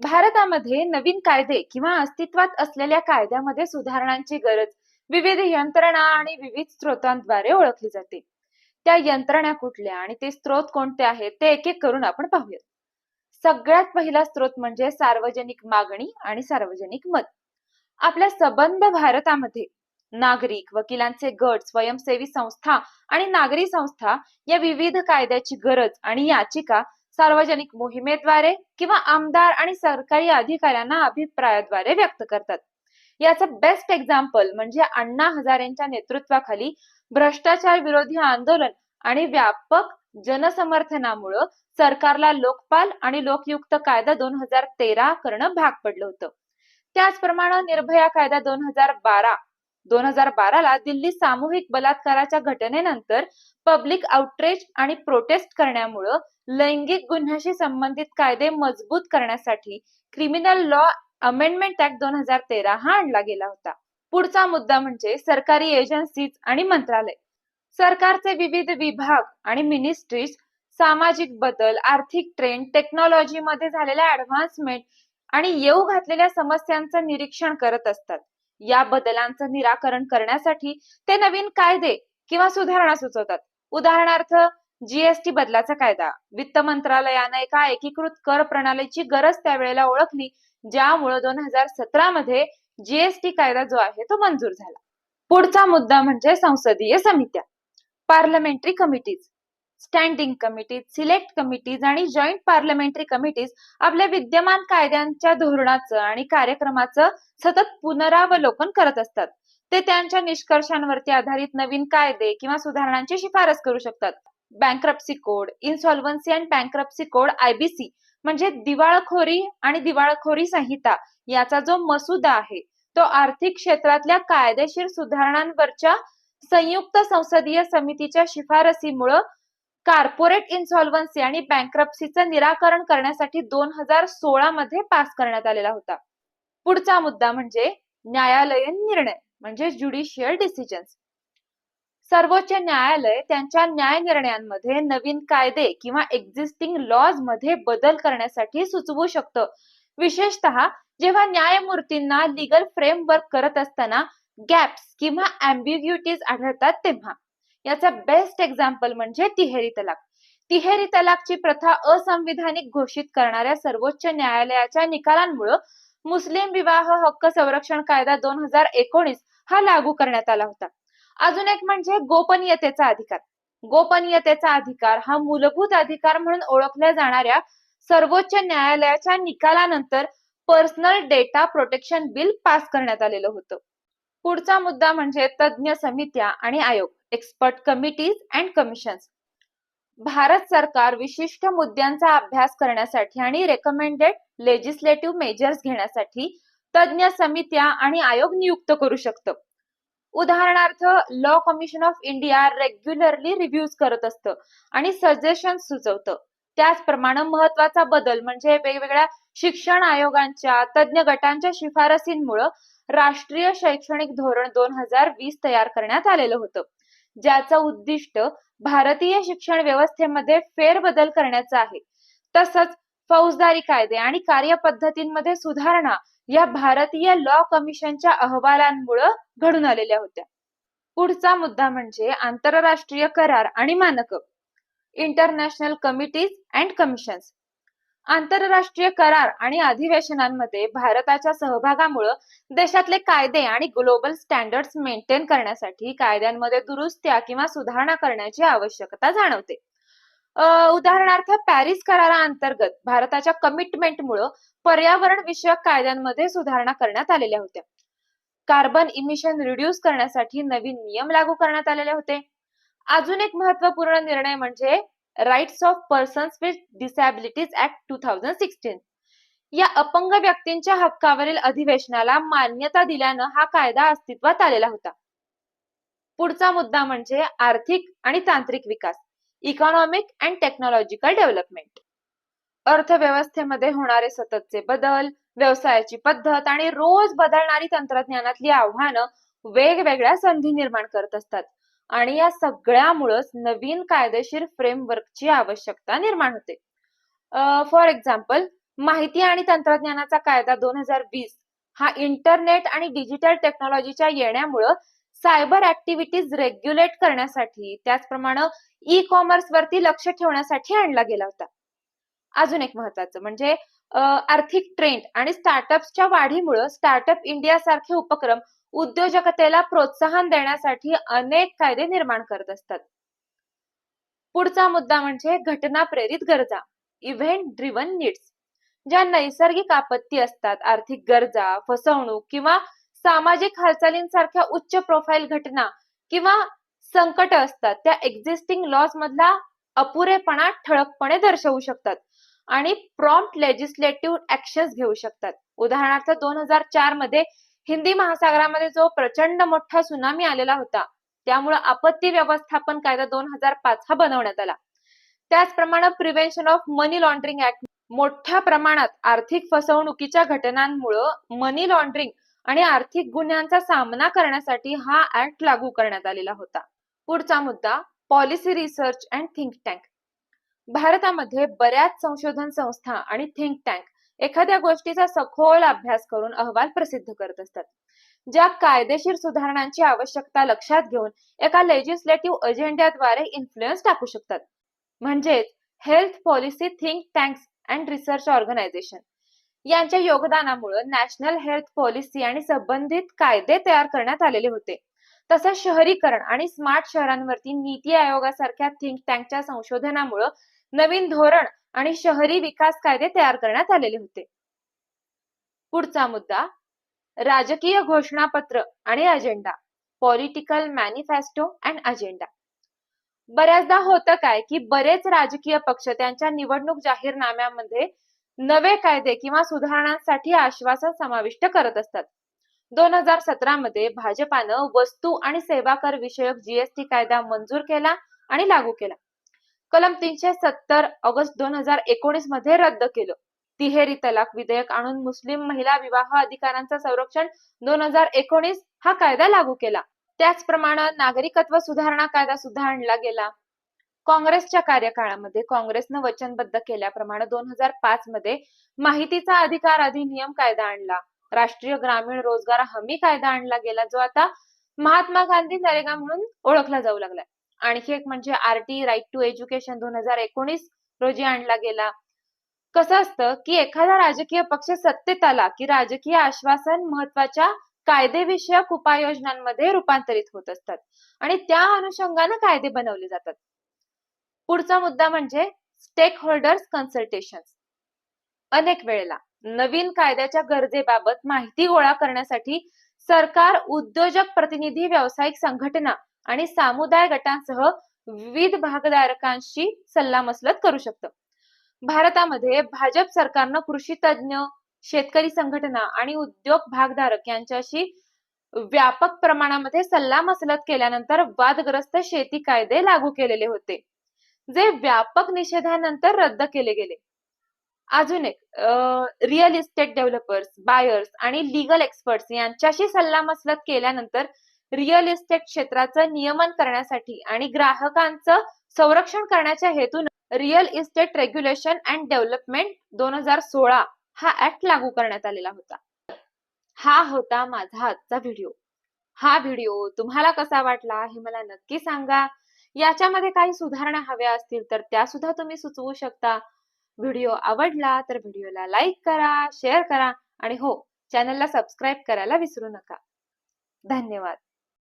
भारतामध्ये नवीन कायदे किंवा अस्तित्वात असलेल्या कायद्यामध्ये सुधारणांची गरज विविध यंत्रणा आणि विविध स्रोतांद्वारे ओळखली जाते. त्या यंत्रणा कुठल्या आणि ते स्रोत कोणते आहेत ते एक एक करून आपण पाहूया सगळ्यात पहिला स्रोत म्हणजे सार्वजनिक मागणी आणि सार्वजनिक मत. आपल्या सबंध भारतामध्ये. नागरिक वकिलांचे गट स्वयंसेवी संस्था आणि नागरी संस्था या विविध कायद्याची गरज आणि याचिका सार्वजनिक मोहिमेद्वारे किंवा आमदार आणि सरकारी अधिकाऱ्यांना अभिप्रायाद्वारे व्यक्त करतात. याचं बेस्ट एक्झाम्पल म्हणजे अण्णा हजारेंच्या नेतृत्वाखाली भ्रष्टाचार विरोधी आंदोलन आणि व्यापक जनसमर्थनामुळं सरकारला लोकपाल आणि लोकयुक्त कायदा दोन हजार तेरा करणं भाग पडलं होतं. त्याचप्रमाणे निर्भया कायदा दोन हजार बारा दोन हजार बाराला दिल्ली सामूहिक बलात्काराच्या घटनेनंतर पब्लिक आउटरीच आणि प्रोटेस्ट करण्यामुळं लैंगिक गुन्ह्याशी संबंधित कायदे मजबूत करण्यासाठी क्रिमिनल लॉ अमेंडमेंट ऍक्ट दोन हजार तेरा हा आणला गेला होता. पुढचा मुद्दा म्हणजे सरकारी एजन्सीज आणि मंत्रालय. सरकारचे विविध विभाग आणि मिनिस्ट्रीज सामाजिक बदल आर्थिक ट्रेंड टेक्नॉलॉजी मध्ये झालेल्या ऍडव्हान्समेंट आणि येऊ घातलेल्या समस्यांचं निरीक्षण करत असतात. या बदलांचं निराकरण करण्यासाठी ते नवीन कायदे किंवा सुधारणा सुचवतात. उदाहरणार्थ जीएसटी बदलाचा कायदा. वित्त मंत्रालयानं एका एकीकृत कर प्रणालीची गरज त्यावेळेला ओळखली ज्यामुळे दोन हजार सतरा मध्ये जीएसटी कायदा जो आहे तो मंजूर झाला. पुढचा मुद्दा म्हणजे संसदीय समित्या. Parliamentary committees standing committees select committees आणि जॉईंट पार्लमेंटरी कमिटीज आपल्या विद्यमान कायद्यांच्या धोरणाचं आणि कार्यक्रमाचं सतत पुनरावलोकन करत असतात. ते त्यांच्या निष्कर्षांवरती आधारित नवीन कायदे किंवा सुधारणांची शिफारस करू शकतात. Bankruptcy code insolvency and bankruptcy code IBC म्हणजे दिवाळखोरी आणि दिवाळखोरी संहिता याचा जो मसुदा आहे तो आर्थिक क्षेत्रातल्या कायदेशीर सुधारणांवरच्या संयुक्त संसदीय समितीच्या शिफारसीमुळं कॉर्पोरेट इन्सॉल्व्हन्सी आणि बँक्रप्सीचं निराकरण करण्यासाठी दोन हजार सोळा मध्ये पास करण्यात आलेला होता. पुढचा मुद्दा म्हणजे न्यायालयीन निर्णय म्हणजे ज्युडिशियल डिसिजन्स सर्वोच्च न्यायालय त्यांच्या न्याय निर्णयांमध्ये नवीन कायदे किंवा एक्झिस्टिंग लॉजमध्ये बदल करण्यासाठी सुचवू शकतं. विशेषतः जेव्हा न्यायमूर्तींना लिगल फ्रेमवर्क करत असताना गॅप्स किंवा अँबिग्युटीज आढळतात तेव्हा. याचा बेस्ट एक्झाम्पल म्हणजे तिहेरी तलाक. तिहेरी तलाकची प्रथा असंविधानिक घोषित करणाऱ्या सर्वोच्च न्यायालयाच्या निकालांमुळे मुस्लिम विवाह हक्क संरक्षण कायदा दोन हजार एकोणीस हा लागू करण्यात आला होता. अजून एक म्हणजे गोपनीयतेचा अधिकार. गोपनीयतेचा अधिकार हा मूलभूत अधिकार म्हणून ओळखल्या जाणाऱ्या सर्वोच्च न्यायालयाच्या निकालानंतर personal data protection bill pass करण्यात आलेलं होतं. पुढचा मुद्दा म्हणजे तज्ज्ञ समित्या आणि आयोग expert committees and commissions Bharat सरकार विशिष्ट मुद्द्यांचा अभ्यास करण्यासाठी आणि रेकमेंडेड लेजिस्लेटिव्ह मेजर्स घेण्यासाठी तज्ज्ञ समित्या आणि आयोग नियुक्त करू शकतं. उदाहरणार्थ law commission of India regularly reviews करत असतं आणि सजेशन सुचवतं. त्याचप्रमाणे महत्त्वाचा बदल म्हणजे वेगवेगळ्या शिक्षण आयोगांच्या तज्ज्ञ गटांच्या शिफारसींमुळं राष्ट्रीय शैक्षणिक धोरण दोन हजार वीस तयार करण्यात आलेलं होतं. ज्याचं उद्दिष्ट भारतीय शिक्षण व्यवस्थेमध्ये फेरबदल करण्याचं आहे. तसंच फौजदारी कायदे आणि कार्यपद्धतींमध्ये सुधारणा या भारतीय लॉ कमिशनच्या अहवालांमुळे घडून आलेल्या होत्या. पुढचा मुद्दा म्हणजे आंतरराष्ट्रीय करार आणि मानक. इंटरनॅशनल कमिटीज अँड कमिशन्स आंतरराष्ट्रीय करार आणि अधिवेशनांमध्ये भारताच्या सहभागामुळे देशातले कायदे आणि ग्लोबल स्टँडर्ड्स मेंटेन करण्यासाठी कायद्यांमध्ये दुरुस्त्या किंवा सुधारणा करण्याची आवश्यकता जाणवते. उदाहरणार्थ पॅरिस कराराअंतर्गत भारताच्या कमिटमेंटमुळे पर्यावरण विषयक कायद्यांमध्ये सुधारणा करण्यात आलेल्या होत्या. कार्बन इमिशन रिड्यूस करण्यासाठी नवीन नियम लागू करण्यात आलेले होते. अजून एक महत्त्वपूर्ण निर्णय म्हणजे rights of persons with disabilities act two thousand sixteen या अपंग व्यक्तींच्या हक्कावरील अधिवेशनाला मान्यता दिल्यानं हा कायदा अस्तित्वात आलेला होता. पुढचा मुद्दा म्हणजे आर्थिक आणि तांत्रिक विकास इकॉनॉमिक अँड टेक्नॉलॉजिकल डेव्हलपमेंट अर्थव्यवस्थेमध्ये होणारे सततचे बदल व्यवसायाची पद्धत आणि रोज बदलणारी तंत्रज्ञानातली आव्हानं वेगवेगळ्या संधी निर्माण करत असतात. आणि या सगळ्यामुळंच नवीन कायदेशीर फ्रेमवर्कची आवश्यकता निर्माण होते. फॉर एक्झाम्पल माहिती आणि तंत्रज्ञानाचा कायदा दोन हजार वीस हा इंटरनेट आणि डिजिटल टेक्नॉलॉजीच्या येण्यामुळं सायबर ऍक्टिव्हिटीज रेग्युलेट करण्यासाठी त्याचप्रमाणे ई कॉमर्स वरती लक्ष ठेवण्यासाठी आणला गेला होता. अजून एक महत्वाचं म्हणजे आर्थिक ट्रेंड आणि स्टार्टअप्सच्या वाढीमुळं स्टार्टअप इंडिया सारखे उपक्रम उद्योजकतेला प्रोत्साहन देण्यासाठी अनेक कायदे निर्माण करत असतात. पुढचा मुद्दा म्हणजे घटना प्रेरित गरजा इव्हेंट ड्रिव्हन नीड्स ज्या नैसर्गिक आपत्ती असतात आर्थिक गरजा फसवणूक किंवा सामाजिक हालचालींसारख्या उच्च प्रोफाईल घटना किंवा संकट असतात त्या एक्झिस्टिंग लॉज मधला अपुरेपणा ठळकपणे दर्शवू शकतात आणि प्रॉम्प्ट लेजिस्लेटिव्ह ऍक्शन घेऊ शकतात. उदाहरणार्थ दोन हजार चारमध्ये हिंदी महासागरामध्ये जो प्रचंड मोठा सुनामी आलेला होता त्यामुळे आपत्ती व्यवस्थापन कायदा दोन हजार पाच हा बनवण्यात आला. त्याचप्रमाणे prevention of money laundering act मोठ्या प्रमाणात आर्थिक फसवणुकीच्या घटनांमुळं मनी लॉन्ड्रिंग आणि आर्थिक गुन्ह्यांचा सामना करण्यासाठी हा ऍक्ट लागू करण्यात आलेला होता. पुढचा मुद्दा policy research and think tank भारतामध्ये बऱ्याच संशोधन संस्था आणि थिंक टँक एखाद्या गोष्टीचा सखोल अभ्यास करून अहवाल प्रसिद्ध करत असतात. ज्या कायदेशीर सुधारणांची आवश्यकता लक्षात घेऊन एका लेजिस्लेटिव्ह अजेंड्याद्वारे इन्फ्लुएन्स टाकू शकतात. म्हणजेच health policy think tanks and research organisation यांच्या योगदानामुळे नॅशनल हेल्थ पॉलिसी आणि संबंधित कायदे तयार करण्यात आलेले होते. तसेच शहरीकरण आणि स्मार्ट शहरांवरती नीती आयोगासारख्या थिंक टँकच्या संशोधनामुळे नवीन धोरण आणि शहरी विकास कायदे तयार करण्यात आलेले होते. पुढचा मुद्दा राजकीय घोषणापत्र आणि agenda political manifesto and agenda बऱ्याचदा होतं काय की बरेच राजकीय पक्ष त्यांच्या निवडणूक जाहीरनाम्यामध्ये नवे कायदे किंवा सुधारणांसाठी आश्वासन समाविष्ट करत असतात. दोन हजार सतरा मध्ये भाजपानं वस्तू आणि सेवा कर विषयक जीएसटी कायदा मंजूर केला आणि लागू केला. कलम तीनशे सत्तर ऑगस्ट दोन हजार एकोणीसमध्ये रद्द केलं. तिहेरी तलाक विधेयक आणून मुस्लिम महिला विवाह अधिकारांचं संरक्षण दोन हजार एकोणीस हा कायदा लागू केला. त्याचप्रमाणे नागरिकत्व सुधारणा कायदा सुद्धा आणला गेला. काँग्रेसच्या कार्यकाळामध्ये काँग्रेसनं वचनबद्ध केल्याप्रमाणे दोन हजार पाच मध्ये माहितीचा अधिकार अधिनियम कायदा आणला. राष्ट्रीय ग्रामीण रोजगार हमी कायदा आणला गेला जो आता महात्मा गांधी नरेगा म्हणून ओळखला जाऊ लागलाय. आणखी एक म्हणजे आरटी राईट टू एज्युकेशन दोन हजार एकोणीस रोजी आणला गेला. कसं असतं की एखादा राजकीय पक्ष सत्तेत आला की राजकीय आश्वासन महत्त्वाच्या कायदेविषयक उपाययोजनांमध्ये रूपांतरित होत असतात आणि त्या अनुषंगानं कायदे बनवले जातात. पुढचा मुद्दा म्हणजे स्टेक होल्डर्स कन्सल्टेशन अनेक वेळेला नवीन कायद्याच्या गरजेबाबत माहिती गोळा करण्यासाठी सरकार उद्योजक प्रतिनिधी व्यावसायिक संघटना आणि सामुदाय गटांसह विविध भागधारकांशी सल्लामसलत करू शकतं. भारतामध्ये भाजप सरकारनं कृषी तज्ज्ञ शेतकरी संघटना आणि उद्योग भागधारक यांच्याशी व्यापक प्रमाणामध्ये सल्लामसलत केल्यानंतर वादग्रस्त शेती कायदे लागू केलेले होते जे व्यापक निषेधानंतर रद्द केले गेले. अजून एक रिअल इस्टेट डेव्हलपर्स बायर्स आणि लिगल एक्सपर्ट्स यांच्याशी सल्लामसलत केल्यानंतर रिअल इस्टेट क्षेत्राचं नियमन करण्यासाठी आणि ग्राहकांचं संरक्षण करण्याच्या हेतून real estate regulation and development दोन हजार सोळा हा ऍक्ट लागू करण्यात आलेला होता. हा होता माझा आजचा व्हिडिओ हा व्हिडिओ तुम्हाला कसा वाटला हे मला नक्की सांगा. याच्यामध्ये काही सुधारणा हव्या असतील तर त्या सुद्धा तुम्ही सुचवू शकता. व्हिडिओ आवडला तर व्हिडिओला लाईक करा शेअर करा आणि हो चॅनलला सबस्क्राईब करायला विसरू नका. धन्यवाद.